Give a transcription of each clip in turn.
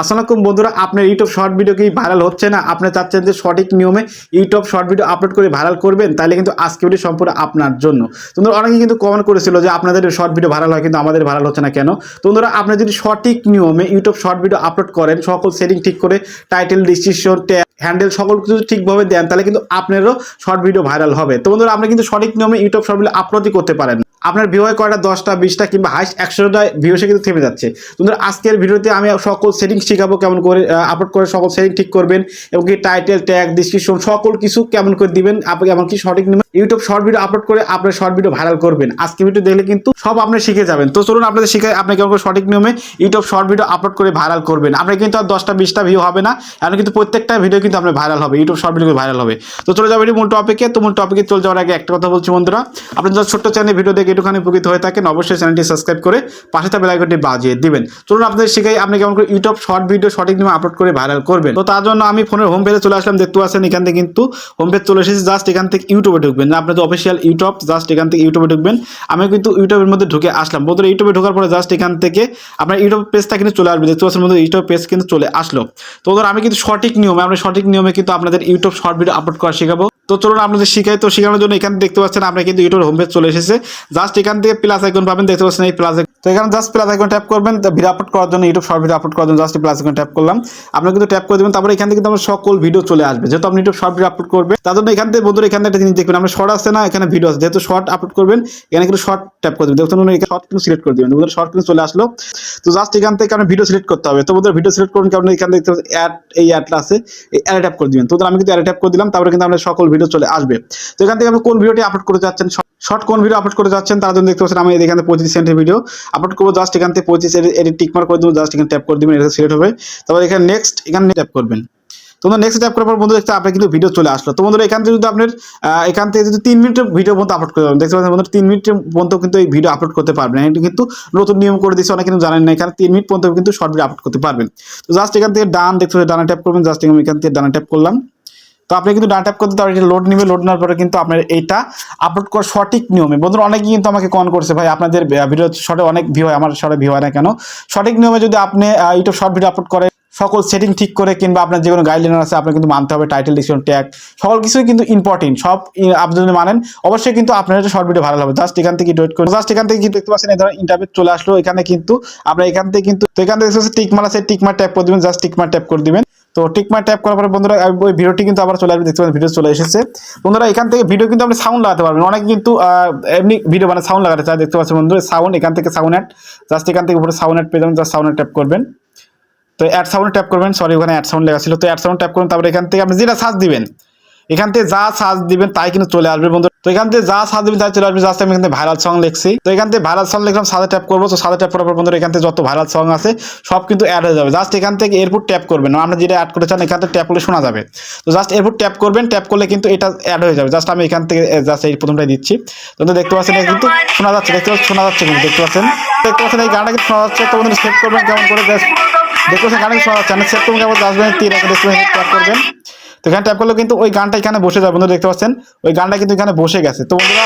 আসসালামাইকুম বন্ধুরা, আপনার ইউটিউব শর্ট ভিডিও কি ভাইরাল হচ্ছে না? আপনি চাচ্ছেন যে সঠিক নিয়মে ইউটিউব শর্ট ভিডিও আপলোড করে ভাইরাল করবেন, তাহলে কিন্তু আজকে ভিডিও সম্পূর্ণ আপনার জন্য। তোমরা অনেকে কিন্তু কমেন্ট করেছিল যে আপনাদের শর্ট ভিডিও ভাইরাল হয়, কিন্তু আমাদের ভাইরাল হচ্ছে না কেন? তোমরা, আপনি যদি সঠিক নিয়মে ইউটিউব শর্ট ভিডিও আপলোড করেন, সকল সেটিং ঠিক করে টাইটেল ডিসক্রিপশন ট্যাগ হ্যান্ডেল সকল কিছু ঠিকভাবে দেন, তাহলে কিন্তু আপনারও শর্ট ভিডিও ভাইরাল হবে। তো বন্ধুরা, আপনি কিন্তু সঠিক নিয়মে ইউটিউব শর্ট ভিডিও আপলোডই করতে পারেন। আপনার ভিউ হয় কয়টা? দশটা, বিশটা কিংবা হাইস্ট একশোটা ভিউ সে কিন্তু থেমে যাচ্ছে। তোমরা, আজকের ভিডিওতে আমি সকল সেটিং শিখাবো কেমন করে আপলোড করে সকল সেটিং ঠিক করবেন এবং কি টাইটেল ট্যাগ ডিসক্রিপশন সকল কিছু কেমন করে দিবেন, আপনি এমনকি সঠিক ইউটিউব শর্ট ভিডিও আপলোড করে আপনার শর্ট ভিডিও ভাইরাল করবেন। আজকে ভিডিও দেখলে কিন্তু সব আপনি শিখে যাবেন। তো চলুন আপনাদের শিখে আপনি কেমন করে সঠিক নিয়মে ইউটিউব শর্ট ভিডিও আপলোড করে ভাইরাল করবেন। আপনার কিন্তু আর দশটা, বিশটা ভিউ হবে না এখন কিন্তু প্রত্যেকটা ভিডিও কিন্তু আপনার ভাইরাল হবে ইউটিউব শর্ট ভিডিও ভাইরাল হবে। তো চলে যাবে মূল টপিকে তো মূল টপিকে চলে যাওয়ার আগে একটা কথা বলছি বন্ধুরা আপনি যারা ছোট্ট চ্যানেল ভিডিও দেখে একটুখানি উপকৃত হয়ে থাকেন, অবশ্যই চ্যানেলটি সাবস্ক্রাইব করে পাশে থাকা বেলাইকনটি বাজিয়ে দিবেন। চলুন আপনাদের শিখাই আপনি কেমন করে ইউটিউব শর্ট ভিডিও সঠিক নিয়মে আপলোড করে ভাইরাল করবেন। তো তার জন্য আমি ফোনের হোম পেজে চলে আসলাম, দেখতে পাচ্ছেন এখান থেকে কিন্তু হোম পেজ চলে এসেছি জাস্ট এখান থেকে ইউটিউবে ঢুকবেন। না আপনাদের অফিসিয়াল ইউটিউব জাস্ট এখান থেকে ইউটিউবে ঢুকবেন। আমি কিন্তু ইউটিউবের মধ্যে ঢুকে আসলাম। বন্ধুরা ইউটিউবে ঢোকার পরে জাস্ট এখান থেকে আপনার ইউটিউব পেজটা কিন্তু চলে আসবে। দেখতে পাচ্ছেন বন্ধুরা ইউটিউব পেজ কিন্তু চলে আসলো। তো ধর আমি কিন্তু সঠিক নিয়মে আমরা সঠিক নিয়মে কিন্তু আপনাদের ইউটিউব শর্ট ভিডিও আপলোড করা শেখাবো। তো চলুন আপনাদের শিখাই। তো শেখানোর জন্য এখানে দেখতে পাচ্ছেন, আপনার কিন্তু ইউটিউব হোম পেজ চলে এসেছে। জাস্ট এখান থেকে প্লাস আইকন পাবেন, দেখতে পাচ্ছেন এই প্লাস তো এখানে জাস্ট প্লাস আইকন ট্যাপ করবেন ভিডিও আপলোড করার জন্য ইউটিউব শর্ট ভিডিও আপলোড করার জন্য জাস্ট প্লাস আইকন ট্যাপ করলাম। আপনি কিন্তু ট্যাপ করে দেবেন, তারপরে এখান থেকে কিন্তু আমার সকল ভিডিও চলে আসবে। যেহেতু আপনি ইউটিউব শর্ট ভিডিও আপলোড করবেন, তার জন্য এখান থেকে বন্ধুরা এখানে একটা জিনিস দেখবেন আমরা শর্ট আছে না, এখানে ভিডিও আছে। যেহেতু শর্ট আপলোড করবেন, এখানে কিন্তু শর্ট ট্যাপ করে দেবেন। দেখুন এখানে শর্ট কিন্তু সিলেক্ট করে দেবেন। বন্ধুরা শর্ট কিন্তু চলে আসলো। তো জাস্ট এখান থেকে আপনি ভিডিও সিলেক্ট করতে হবে। তো বন্ধুরা ভিডিও সিলেক্ট করুন, কারণ এখানে দেখতে অ্যাড এই অ্যাডটা আছে এই অ্যাড ট্যাপ করে দিবেন। তো আমি কিন্তু অ্যাড ট্যাপ করে দিলাম, তারপরে কিন্তু আমরা সকল ভিডিও চলে আসবে। তো এখান থেকে আপনি কোন ভিডিওটি আপলোড করতে যাচ্ছেন শর্ট কোন ভিডিও আপলোড করতে যাচ্ছেন, তার জন্য দেখতে পাচ্ছেন আমি এখানে পঁচিশ সেকেন্ডের ভিডিও আপলোড করব। জাস্ট এখান থেকে পঁচিশ এডিট টিকমার করে দেবো জাস্ট এখানে ট্যাপ করে দিবেন এটা সিলেক্ট হবে। তারপর এখানে নেক্সট এখানে ট্যাপ করবেন। তোমরা নেক্সট ট্যাপ করার পর বন্ধু দেখতে আপনার কিন্তু ভিডিও চলে আসলো। তো বন্ধুরা, এখান থেকে যদি আপনার এখান থেকে যদি তিন মিনিটের ভিডিও পর্যন্ত আপলোড করতে পারবেন দেখতে পাচ্ছেন বন্ধুরা, তিন মিনিটের পর্যন্ত কিন্তু এই ভিডিও আপলোড করতে পারবেন এটা কিন্তু নতুন নিয়ম করে দিচ্ছে অনেক কিন্তু জানেন না, এখানে তিন মিনিট পর্যন্ত কিন্তু শর্ট ভিডিও আপলোড করতে পারবেন। তো জাস্ট এখান থেকে ডান, দেখতে পাচ্ছেন, ডানা ট্যাপ করবেন জাস্ট আমি এখান থেকে ডানা ট্যাপ করলাম। তো আপনি কিন্তু ডাটা ট্যাপ করতে তার লোড নিবে লোড নেওয়ার পরে কিন্তু আপনার এইটা আপলোড করার সঠিক নিয়মে। বন্ধুরা, অনেকেই কিন্তু আমাকে কন করছে, ভাই, আপনাদের ভিডিও শর্টে অনেক ভিউ হয়, আমার শর্টে ভিউ হয় না কেন? সঠিক নিয়মে যদি আপনি ইউটিউব শর্ট ভিডিও আপলোড করে সকল সেটিং ঠিক করে কিংবা আপনার যে কোনো গাইডলাইন আছে আপনার কিন্তু মানতে হবে টাইটেল ডিসক্রিপশন ট্যাগ সকল কিছুই কিন্তু ইম্পর্টেন্ট সব আপনি যদি মানেন, অবশ্যই কিন্তু আপনার শর্ট ভিডিও ভালো হবে জাস্ট এখান থেকে ওয়েট করে জাস্ট এখান থেকে কিন্তু দেখতে পাচ্ছেন, এই ধরনের ইন্টারভিউ চলে আসলো, এখানে কিন্তু, আপনার এখান থেকে কিন্তু এখান থেকে টিকমার আছে টিকমার ট্যাপ করে দিবেন জাস্ট টিকমার ট্যাপ করে দিবেন। তো টিকমার ট্যাপ করার পরে বন্ধুরা ওই ভিডিওটি কিন্তু আবার চলে আসবে, দেখতে পাবেন ভিডিও চলে এসেছে। বন্ধুরা, এখান থেকে ভিডিও কিন্তু আপনি সাউন্ড লাগাতে পারবেন। অনেকে কিন্তু এমনি ভিডিও মানে সাউন্ড লাগাতে চায়, দেখতে পাচ্ছেন বন্ধুরা সাউন্ড এখান থেকে সাউন্ড অ্যাড জাস্ট এখান থেকে উপরে সাউন্ড অ্যাড পেয়ে যাবেন জাস্ট সাউন্ড ট্যাপ করবেন। তো অ্যাড সাউন্ড ট্যাপ করবেন সরি ওখানে অ্যাড সাউন্ড লেখা ছিল, তো অ্যাড সাউন্ড ট্যাপ করুন, তারপরে এখান থেকে আপনি যেটা সার্চ দিবেন এখান থেকে যা সার্চ দিবেন তাই কিন্তু চলে আসবে বন্ধু। তো এখান থেকে যা সার্চ দিবেন তাই চলে আসবে। জাস্ট আমি এখান ভাইরাল সং লিখছি। তো এখান থেকে ভাইরাল সং লিখলাম সাদা ট্যাপ করব। তো সাদা ট্যাপ করার পর বন্ধুরা, এখান থেকে যত ভাইরাল সং আছে, সব কিন্তু অ্যাড হয়ে যাবে। জাস্ট এখান থেকে এরপর ট্যাপ করবেন। আপনি যেটা অ্যাড করতে চান, এখান থেকে ট্যাপ করলে শোনা যাবে। তো জাস্ট এরপর ট্যাপ করবেন। ট্যাপ করলে কিন্তু এটা অ্যাড হয়ে যাবে। জাস্ট আমি এখান থেকে জাস্ট এই প্রথমটাই দিচ্ছি। তো দেখতে পাচ্ছেন কিন্তু শোনা যাচ্ছে, দেখতে পাচ্ছেন, শোনা যাচ্ছে কিন্তু, দেখতে পাচ্ছেন। দেখতে পাচ্ছেন, এই গানটা কিন্তু শোনা যাচ্ছে। তো বন্ধুরা সেভ করবেন কেমন করে just দেখতে পাচ্ছেন, গানটা শোনা যাচ্ছে। সেভ করবেন কেমন আসবেন এখানে দেখতে পাচ্ছেন ট্যাপ করবেন। তো এখানে ট্যাপ করলে কিন্তু ওই গানটা এখানে বসে যাবে বন্ধুরা দেখতে পাচ্ছেন? ওই গানটা কিন্তু এখানে বসে গেছে। তো বন্ধুরা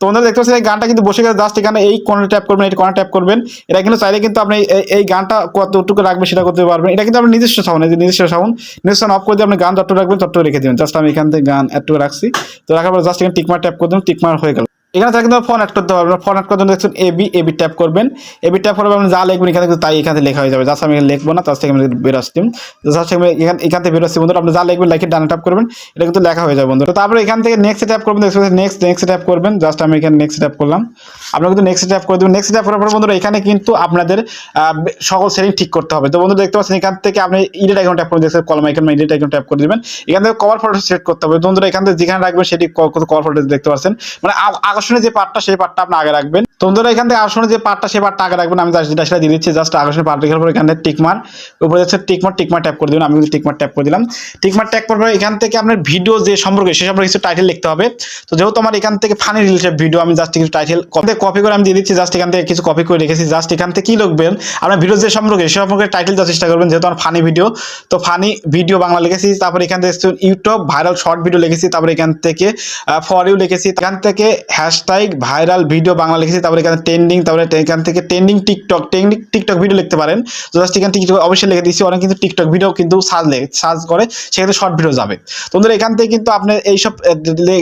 তো বন্ধুরা দেখতে পাচ্ছেন, এই গানটা কিন্তু বসে গেছে জাস্ট এখানে এই কোণে ট্যাপ করবেন, এই কোণে ট্যাপ করবেন। এটা কিন্তু চাইলে কিন্তু আপনি এই- গানটা কতটুকু রাখবে সেটা করতে পারবেন। এটা কিন্তু আপনার নিজস্ব সাউন্ড এই যে নিজস্ব সাউন্ড নিজস্ব অফ করে দিয়ে আপনি গান যতটুকু রাখবেন ততটুকু রেখে দেবেন। জাস্ট আমি এখান থেকে গান এতটুকু রাখছি। তো রাখার পর জাস্ট এখানে টিকমার ট্যাপ করে দেবেন টিকমার হয়ে গেল। এখানে তারা কিন্তু ফোন অ্যাড করতে পারবেন। ফোন অ্যাড করার জন্য দেখছেন A B A B tap করবেন। এবি ট্যাপ করবেন আপনি যা লিখবেন এখানে তাই এখান লেখা হয়ে যাবে। জাস্ট আমি লিখব না, তার থেকে আমি বেরো আসছি। জাস্ট আমি এখান এখান থেকে বেরো আসছি বন্ধুরা, আপনি যা লিখবেন লাইকে ডানে ট্যাপ করবেন, এটা কিন্তু লেখা হয়ে যাবে বন্ধুরা। তারপরে এখান থেকে নেক্সট ট্যাপ করবেন দেখছেন নেক্সট নেক্সট ট্যাপ করবেন। জাস্ট আমি এখানে নেক্সট ট্যাপ করলাম। আপনারা কিন্তু নেক্সট ট্যাপ করে দেবেন। নেক্সট ট্যাপ করার পর বন্ধুরা, এখানে কিন্তু আপনাদের সকল সেটিং ঠিক করতে হবে। তো বন্ধু দেখতে পাচ্ছেন এখান থেকে আপনি ইডিট আইকন ট্যাপ করে দেখছেন কলম আইকন ইডিট আইকন ট্যাপ করে দেবেন। এখান থেকে কভার ফটো সিলেক্ট করতে হবে। বন্ধুরা, এখান থেকে যেখানে রাখবেন সেটি কভার ফটো দেখতে পাচ্ছেন। মানে আকর্ষণীয় যে পার্টটা, সেই পার্টটা আপনি আগে রাখবেন। তো বন্ধুরা, এখান থেকে আকর্ষণীয় যে পার্টটা, সেই পার্টটা আগে রাখবেন। আমি যেটা, সেটা দিয়ে দিচ্ছি। জাস্ট আকর্ষণীয় পার্ট রেখার পর এখানে টিকমার, উপরে যাচ্ছে টিকমার টিকমার ট্যাপ করে দিবেন। আমি টিকমার ট্যাপ করে দিলাম। টিকমার ট্যাপ করার পর এখান থেকে আপনার ভিডিও যে সম্পর্কে, সে সম্পর্কে কিছু টাইটেল লিখতে হবে। তো যেহেতু আমার এখান থেকে ফানি রিলেটেড ভিডিও আমি জাস্ট কিছু টাইটেল কপি করে আমি দিয়ে দিচ্ছি। জাস্ট এখান থেকে কিছু কপি করে রেখেছি। জাস্ট এখান থেকে কি লিখবেন? আপনার ভিডিও যে সম্পর্কে, সে সম্পর্কে টাইটেল দেওয়ার চেষ্টা করবেন, যেহেতু আমার ফানি ভিডিও তো ফানি ভিডিও বাংলা লিখেছি, তারপর এখান থেকে ইউটিউব ভাইরাল শর্ট ভিডিও লিখেছি, তারপর এখান থেকে ফর ইউ লিখেছি, এখান থেকে হ্যাশট্যাগ ভাইরাল ভিডিও বাংলা লিখেছি, তারপরে এখানে ট্রেন্ডিং তারপরে এখান থেকে trending TikTok trending TikTok video লিখতে পারেন। জাস্ট এখানে টিকটক অবশ্যই লিখে দিচ্ছি অনেক কিন্তু টিকটক ভিডিও কিন্তু সার্চ সার্চ করে, সেক্ষেত্রে শর্ট ভিডিও যাবে। তোমাদের এখান থেকে কিন্তু আপনি এইসব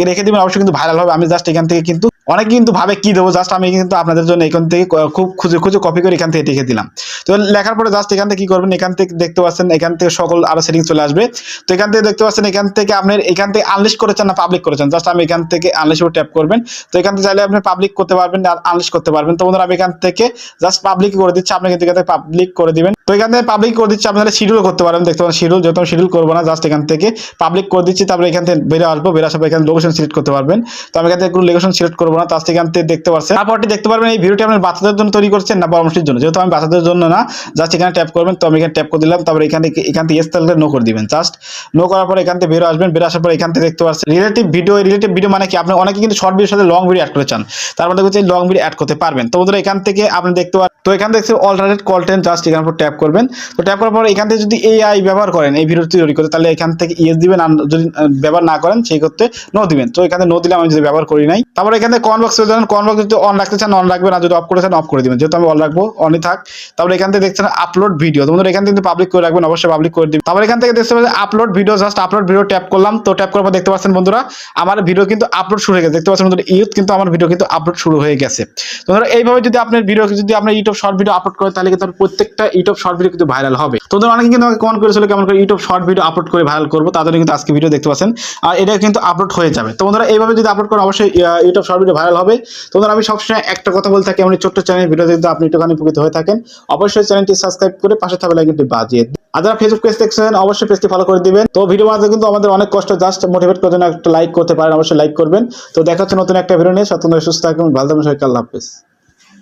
রেখে দেবেন, অবশ্যই কিন্তু ভাইরাল হবে। আমি জাস্ট এখান থেকে কিন্তু অনেকে কিন্তু ভাবে কি দেবো জাস্ট আমি কিন্তু আপনাদের জন্য এখান থেকে খুব খুঁজে খুঁজে কপি করে এখান থেকে লিখে দিলাম তো লেখার পরে জাস্ট এখান থেকে কি করবেন এখান থেকে দেখতে পাচ্ছেন এখান থেকে সকল আরও সেটিং চলে আসবে তো এখান থেকে দেখতে পাচ্ছেন এখান থেকে আপনার এখান থেকে আনলিশ করেছেন না পাবলিক করেছেন জাস্ট আমি এখান থেকে আনলিশ উপর ট্যাপ করবেন তো এখান থেকে চাইলে আপনি পাবলিক করতে পারবেন আনলিশ করতে পারবেন তো বন্ধুরা আমি এখান থেকে জাস্ট পাবলিক করে দিচ্ছি আপনি কিন্তু এখান থেকে পাবলিক করে দিবেন তো এখান থেকে পাবলিক করে দিচ্ছি আপনারা শিডিউল করতে পারেন দেখতে পারেন শিডিউল যেহেতু শিডিউল করব না জাস্ট এখান থেকে পাবলিক করে দিচ্ছি তারপরে এখান থেকে বেরো আসব বেরো আসার এখানে লোকেশন সিলেক্ট করতে পারবেন তো আমি এখান থেকে কোনো লোকেশন সিলেক্ট করব না তার থেকে এখান দেখতে পাচ্ছেন তারপরটি দেখতে পারবেন এই ভিডিওটি আপনার বাচ্চাদের জন্য তৈরি করছেন না পরামর্শের জন্য। যেহেতু আমি বাচ্চাদের জন্য না জাস্ট এখানে ট্যাপ করবেন, তো আমি এখানে ট্যাপ করে দিলাম, তারপরে এখান থেকে এখান থেকে স্টাইলটা নো করে দিবেন। জাস্ট নো করার পর এখান থেকে বেরো আসবেন, বেরো আসার পর এখান থেকে দেখতে পাচ্ছেন রিলেটিভ ভিডিও রিলেটিভ ভিডিও মানে কি? আপনি অনেকে কিন্তু শর্ট ভিডিওর সাথে লং ভিডিও অ্যাড করে চান। তার মধ্যে হচ্ছে লং ভিডিও অ্যাড করতে পারবেন। তো বন্ধুরা, এখান থেকে আপনি দেখতে পারেন তো এখান থেকে অল্টারনেট কন্টেন্ট জাস্ট এখান ট্যাপ করবেন। তো ট্যাপ করার পর এখান থেকে যদি এআই ব্যবহার করেন, এই ভিডিও তৈরি করতে, তাহলে এখান থেকে ইয়েস দিবেন, আর যদি ব্যবহার না করেন, সেই করতে নো দিবেন। তো এখানে নো দিলে আমি যদি ব্যবহার করি নাই। তারপর এখানে কন বক্স চলে যাবেন কন বক্স যদি অন রাখতে চান অন রাখবেন, আর যদি অফ করে চান অফ করে দিবেন। যেহেতু আমি অন রাখব অনই থাক। তারপর এখান থেকে দেখছেন আপলোড ভিডিও তোমাদের এখান থেকে পাবলিক করে রাখবেন, অবশ্যই পাবলিক করে দিবেন। তারপর এখান থেকে দেখতে পাচ্ছেন upload video just upload video tap করলাম। তো ট্যাপ করার পর দেখতে পাচ্ছেন বন্ধুরা, আমার ভিডিও কিন্তু আপলোড শুরু হয়ে গেছে। দেখতে পাচ্ছেন বন্ধুরা ইউথ কিন্তু আমার ভিডিও কিন্তু আপলোড শুরু হয়ে গেছে। তো ধরো, এইভাবে যদি আপনার ভিডিও যদি আপনার ইউটিউব শর্ট ভিডিও আপলোড করেন, তাহলে কিন্তু প্রত্যেকটা ইউটিউব শর্ট ভিডিও কিন্তু ভাইরাল হবে। তো ধরো অনেকে কিন্তু আমাকে কমেন্ট করেছিল কেমন করে ইউটিউব শর্ট ভিডিও আপলোড করে ভাইরাল করব। তাদের কিন্তু আজকে ভিডিও দেখতে পাচ্ছেন। আর এটা কিন্তু আপলোড হয়ে যাবে। তো বন্ধুরা, এইভাবে যদি আপলোড করেন, অবশ্যই ইউটিউব শর্ট ভিডিও ভাইরাল হবে। তোমরা আমি সবসময় একটা কথা বলে থাকি এমন ছোট্ট চ্যানেল ভিডিও দেখতে আপনি একটুখানি উপকৃত হয়ে থাকেন। অবশ্যই চ্যানেলটি সাবস্ক্রাইব করে পাশে থাকা লাইকটি বাজিয়ে। আর যারা ফেসবুক পেজ দেখছেন, অবশ্যই পেজটি ফলো করে দিবেন। তো ভিডিও মাঝে কিন্তু আমাদের অনেক কষ্ট জাস্ট মোটিভেট করার জন্য একটা লাইক করতে পারেন, অবশ্যই লাইক করবেন। তো দেখা হচ্ছে নতুন একটা ভিডিও নিয়ে। সত্যি সুস্থ থাকুন, ভালো থাকুন, সবাইকে আল্লাহ হাফেজ।